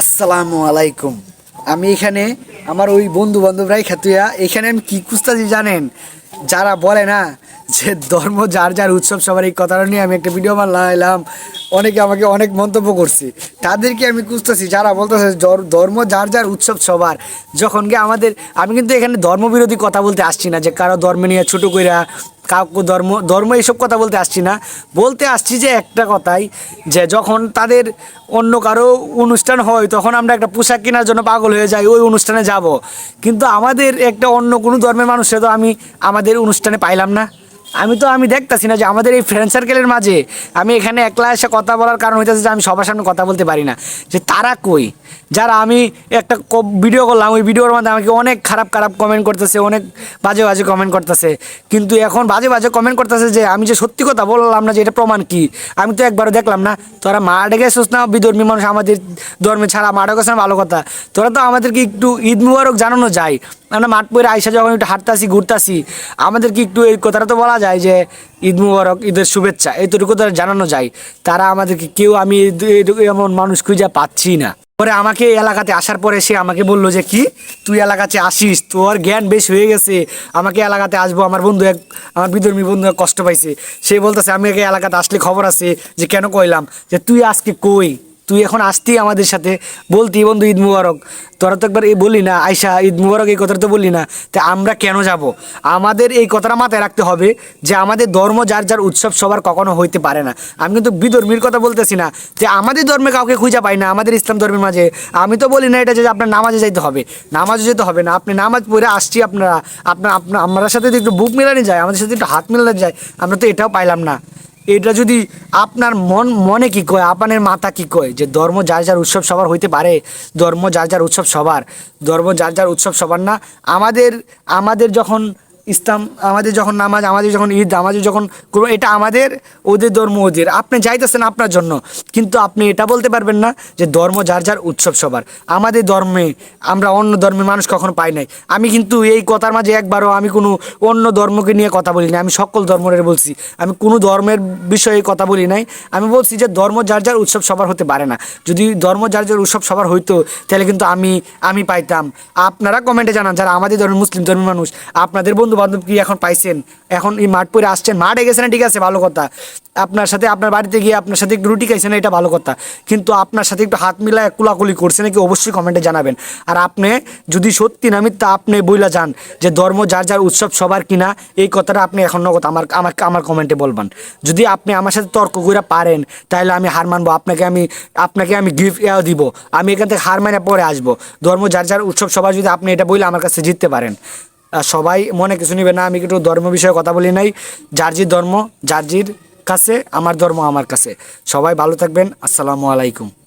আসসালামু আলাইকুম। আমি এখানে আমার ওই বন্ধু বান্ধবরাই খেতুয়া। এখানে আমি কী খুঁজতেছি জানেন? যারা বলে না যে ধর্ম যার যার উৎসব সবার, এই কথাটা নিয়ে আমি একটা ভিডিও বানালাম অনেকে আমাকে অনেক মন্তব্য করছে। তাদেরকে আমি খুঁজতেছি যারা বলতেছে ধর্ম যার যার উৎসব সবার। যখন গিয়ে আমাদের আমি কিন্তু এখানে ধর্মবিরোধী কথা বলতে আসছি না যে কারও ধর্ম নিয়ে ছোটো কইরা কাউকে ধর্ম ধর্ম এইসব কথা বলতে আসছি না। বলতে আসছি যে একটা কথাই, যে যখন তাদের অন্য কারও অনুষ্ঠান হয়, তখন আমরা একটা পোশাক কেনার জন্য পাগল হয়ে যাই, ওই অনুষ্ঠানে যাব। কিন্তু আমাদের একটা অন্য কোনো ধর্মের মানুষে তো আমি আমাদের অনুষ্ঠানে পাইলাম না। আমি তো, আমি দেখতাছি না যে আমাদের এই ফ্রেন্ড সার্কেলের মাঝে আমি এখানে একলা এসে কথা বলার কারণ হইতেছে যে আমি সবার সামনে কথা বলতে পারি না। যে তারা কই? যারা আমি একটা ভিডিও করলাম, ওই ভিডিওর মধ্যে আমাকে অনেক খারাপ খারাপ কমেন্ট করতেছে, অনেক বাজে বাজে কমেন্ট করতেছে। কিন্তু এখন বাজে বাজে কমেন্ট করতেছে যে আমি যে সত্যি কথা বললাম না যে এটা প্রমাণ কি? আমি তো একবারও দেখলাম না। তোরা মাঠে গেছিস না বিধর্মী মানুষ আমাদের ধর্মে ছাড়া মাঠে গেছে না, ভালো কথা। তোরা তো আমাদেরকে একটু ঈদ মুবারক জানানো যায়। আমরা মাঠ পরে আইসা যখন একটু হাঁটতাছি, ঘুরতাছি আমাদেরকে একটু এই কথাটা তো বলা যায় যে ঈদ মুবারক, ঈদের শুভেচ্ছা এইটুকু তো জানানো যায়। তারা আমাদেরকে কেউ আমি এমন মানুষ খুঁজে পাচ্ছি না। পরে আমাকে এলাকাতে আসার পরে সে আমাকে বলল যে, কি? তুই এলাকাতে আসিস? তোর জ্ঞান বেশ হয়ে গেছে। আমাকে এলাকাতে আসব। আমার বন্ধু এক, আমার বিধর্মী বন্ধু এক কষ্ট পাইছে। সে বলতেছে, আমি এলাকাতে আসলে খবর আছে যে কেন কইলাম? যে তুই আজকে কই? তুই এখন আসতি আমাদের সাথে, বলতি বন্ধু, ঈদ মুবারক। তোরা তো একবার এই বলি না আয়সা ঈদ মুবারক, এই কথাটা তো বললি না। তা আমরা কেন যাব? আমাদের এই কথাটা মাথায় রাখতে হবে যে আমাদের ধর্ম যার যার উৎসব সবার কখনো হইতে পারে না। আমি কিন্তু বিধর্মীর কথা বলতেছি না যে আমাদের ধর্মে কাউকে খুঁজে পাই না আমাদের ইসলাম ধর্মের মাঝে। আমি তো বলি না এটা যে আপনার নামাজে যাইতে হবে। নামাজে যেতে হবে না। আপনি নামাজ পড়ে আসছি আপনারা। আপনার আপনার আমার সাথে একটু বুক মেলানো যায়, আমাদের সাথে একটু হাত মেলানো যায়, আমরা তো এটাও পাইলাম না। এটা যদি আপনার মন, মনে কি কয়, আপনার মাথা কি কয়, যে ধর্ম যার যার উৎসব সবার হইতে পারে, ধর্ম যার যার উৎসব সবার, ধর্ম যার যার উৎসব সবার না, আমাদের আমাদের যখন ইসলাম, আমাদের যখন নামাজ, আমাদের যখন ঈদ, আমাদের যখন কোনো এটা আমাদের, ওদের ধর্ম ওদের। আপনি যাইতেছেন আপনার জন্য, কিন্তু আপনি এটা বলতে পারবেন না যে ধর্ম যার যার উৎসব সবার। আমাদের ধর্মে আমরা অন্য ধর্মের মানুষ কখনো পাই নাই। আমি কিন্তু এই কথার মাঝে একবারও আমি কোনো অন্য ধর্মকে নিয়ে কথা বলি না আমি সকল ধর্মের বলছি। আমি কোনো ধর্মের বিষয়ে কথা বলি নাই। আমি বলছি যে ধর্ম যার যার উৎসব সবার হতে পারে না। যদি ধর্ম যার যার উৎসব সবার হইতো, তাহলে কিন্তু আমি আমি পাইতাম। আপনারা কমেন্টে জানান, যারা আমাদের ধর্মের মুসলিম ধর্মের মানুষ, আপনাদের বন্ধু বান্ধব কি এখন পাইছেন? এখন এই মাঠ পরে আসছেন। মাঠে গেছেন ঠিক আছে, ভালো কথা। আপনার সাথে আপনার বাড়িতে গিয়ে আপনার সাথে একটু রুটি খাইছেন, এটা ভালো কথা। কিন্তু আপনার সাথে একটু হাত মিলায় কুলাকুলি করছে নাকি অবশ্যই কমেন্টে জানাবেন। আর আপনি যদি সত্যি না মিথ্যা আপনি বইলা যান যে ধর্ম যার যার উৎসব সবার কিনা, এই কথাটা আপনি এখন নগদ আমার আমাকে আমার কমেন্টে বলবেন। যদি আপনি আমার সাথে তর্ক করে পারেন তাহলে আমি হার মানবো, আপনাকে আমি আপনাকে আমি গিফট এও দিব। আমি এখান থেকে হার মানে পরে আসব। ধর্ম যার যার উৎসব সবার যদি আপনি এটা বইলে আমার কাছে জিততে পারেন। সবাই মনে কিছু নিবে না, আমি একটু ধর্ম বিষয়ে কথা বলি নাই। যার জির ধর্ম, যার জির কাছে, আমার ধর্ম আমার কাছে। সবাই ভালো থাকবেন, আসসালামু আলাইকুম।